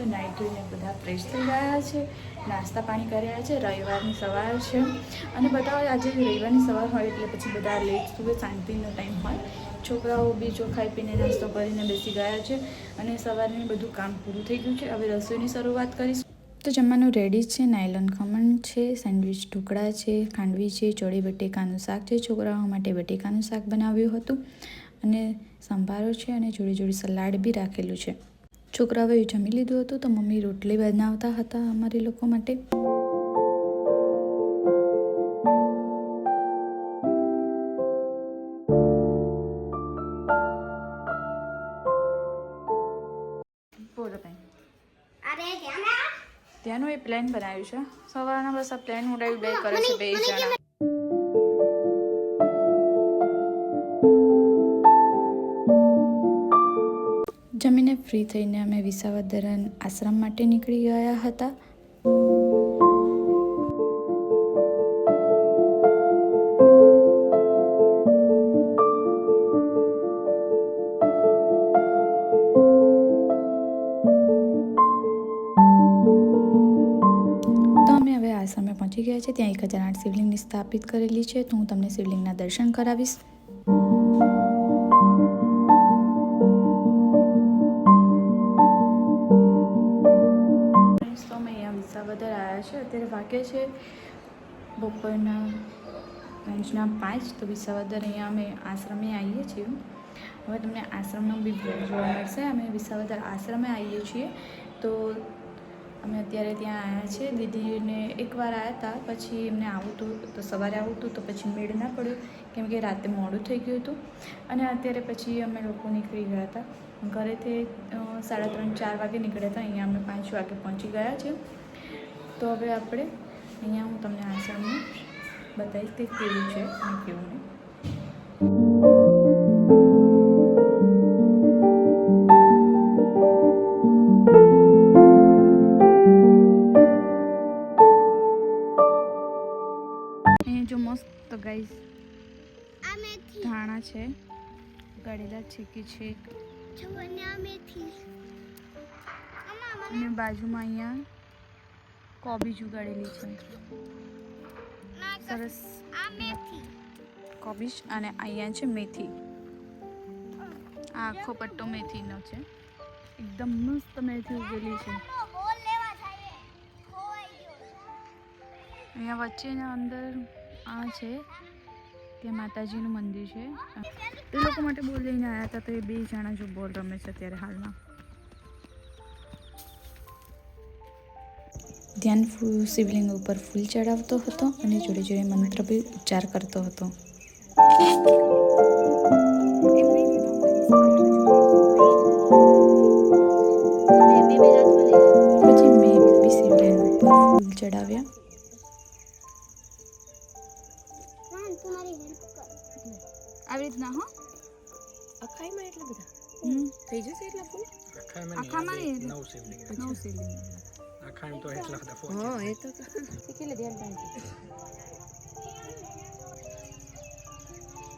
અને બધા ફ્રેશ થઈ ગયા છે, નાસ્તા પાણી કર્યા છે, રવિવારની સવાર છે. અને બધા આજે રવિવારની સવાર હોય એટલે પછી બધા લેટ સુધી શાંતિનો ટાઈમ હોય. છોકરાઓ બી જો ખાઈ પીને નાસ્તો કરીને બેસી ગયા છે અને સવારનું બધું કામ પૂરું થઈ ગયું છે. હવે રસોઈની શરૂઆત કરીશું. તો જમવાનું રેડી છે નાયલોન ખમણ છે સેન્ડવિચ ઢોકળા છે, ખાંડવી છે, ચોળી બટેકાનું શાક છે. છોકરાઓ માટે બટેકાનું શાક બનાવ્યું હતું અને સંભારો છે અને જોડે જોડે સલાડ બી રાખેલું છે. છોકરાઓએ જમી લીધું હતું તો મમ્મી રોટલી બનાવતા હતા અમારી લોકો માટે. ત્યાંનું એ પ્લાન બનાવ્યું છે. સવારના બસ આ પ્લાન ઉડાવી બે કરે છે બે જણા. ફ્રી થઈને અમે વિસાવદરન આશ્રમ માટે નીકળી ગયા હતા. આશ્રમે પહોંચી ગયા છે ત્યાં એક હજાર આઠ શિવલિંગની સ્થાપિત કરેલી છે. તો હું તમને શિવલિંગના દર્શન કરાવીશ. આવ્યા છે. અત્યારે વાગે છે બપોરના સાંજના પાંચ, તો વિસાવદર અહીંયા અમે આશ્રમે આવીએ છીએ. હવે તમને આશ્રમનો બી view જોવા મળશે. અમે વિસાવદર આશ્રમે આવીએ છીએ. તો અમે અત્યારે ત્યાં આવ્યા છીએ દીદીને એકવાર આવ્યા હતા પછી એમને આવું હતું તો સવારે આવું હતું તો પછી મેળ ના પડ્યો, કેમ કે રાતે મોડું થઈ ગયું હતું. અને અત્યારે પછી અમે લોકો નીકળી ગયા હતા ઘરેથી સાડા ત્રણ, ચાર વાગે નીકળ્યા હતા અહીંયા અમે પાંચ વાગે પહોંચી ગયા છે તો હવે આપણે અહીંયા હું તમને આશ્રમનું બતાવીશ કે કેવું છે અને કેવું નહીં. આ મેથી ધાણા છે ગળેલા ચીકી છે. અને બાજુમાં અહીંયા કોબીજ ઉગાડેલી છે. સરસ. કોબીજ અને અહીંયા છે મેથી. આ આખો પટ્ટો મેથીનો છે. એકદમ મસ્ત મેથી ઉગેલી છે. અહીંયા વચ્ચેના અંદર આ છે ત્યાં માતાજીનું મંદિર છે. એ લોકો માટે બોલ લઈને આવ્યા હતા તો એ બે જણા જો બોલ રમે છે અત્યારે હાલમાં. ધ્યાન ફૂ- શિવલિંગ ઉપર ફૂલ ચડાવતો હતો અને જોડે જોડે મંત્ર બી ઉચ્ચાર કરતો હતો. પછી મેં બી શિવલિંગ ઉપર ફૂલ ચડાવ્યા. રાન તું મારી હેલ્પ કર આવી રીતના હો? અખાઈમાં એટલા બધા? હમ. થઈ જશે એટલા ફૂલ? આખામાં નવ શિવલિંગ. નવ શિવલિંગ. આખામ તો એટલા બધા ફોન હા એ તો શીખી લે ધ્યાન રાખજો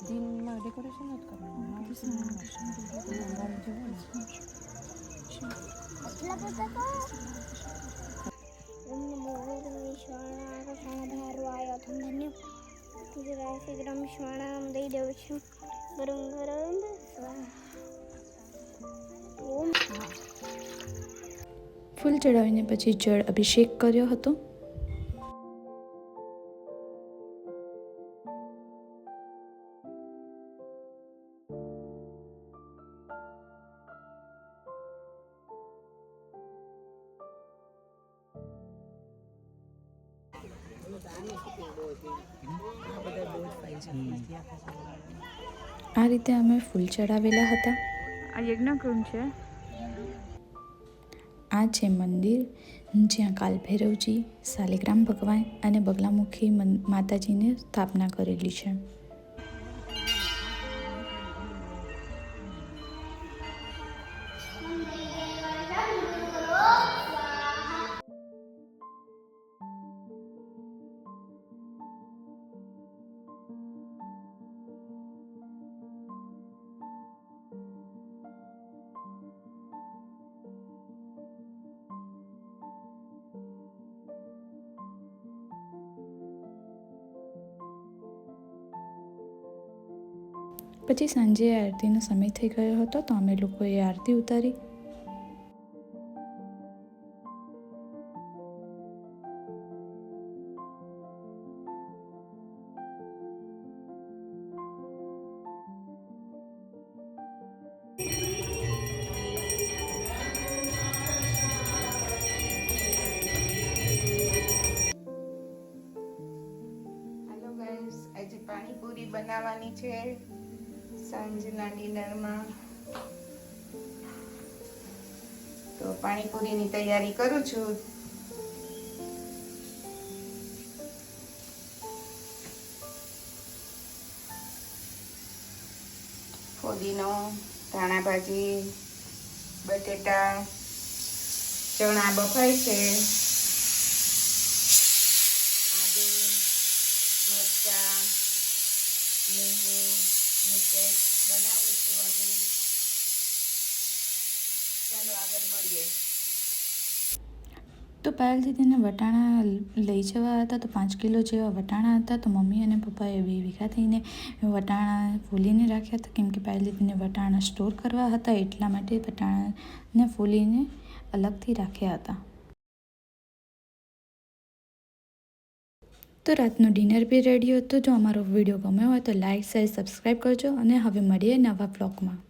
દિનમાં ડેકોરેશન જ કરવાનું. શ્વાણામ દઈ દેવ છું. ગરમ ગરમ. ઓમ. ફૂલ ચડાવીને પછી જળ અભિષેક કર્યો હતો. આ રીતે અમે ફૂલ ચડાવેલા હતા. આ યજ્ઞકુંડ છે. આ છે મંદિર જ્યાં કાલભૈરવજી શાલિગ્રામ ભગવાન અને બગલામુખી માતાજીને સ્થાપના કરેલી છે. પછી સાંજે આરતીનો સમય થઈ ગયો હતો તો અમે લોકોએ આરતી ઉતારી. આજે પાણીપુરી બનાવવાની છે. સાંજના ડિનરમાં તો પાણીપુરીની તૈયારી કરું છું. ફોદીનો, ધાણા ભાજી, બટેટા, ચણા બફાય છે. આદુ, મરચાં લીંબુની પેસ્ટ બનાવું છું આગળ. ચાલો આગળ મળીએ. તો પાયલ દીદીને વટાણા લઈ જવા હતા તો પાંચ કિલો જેવા વટાણા હતા તો મમ્મી અને પપ્પાએ બે ભેગા થઈને વટાણા ફૂલીને રાખ્યા હતા કેમ કે દીદીને વટાણા સ્ટોર કરવા હતા એટલા માટે વટાણાને ફૂલીને અલગથી રાખ્યા હતા. તો રાતનું ડિનર બી રેડી હતું. જો અમારો વીડિયો ગમ્યો હોય તો લાઇક શેર, સબસ્ક્રાઈબ કરજો અને હવે મળીએ નવા બ્લોગમાં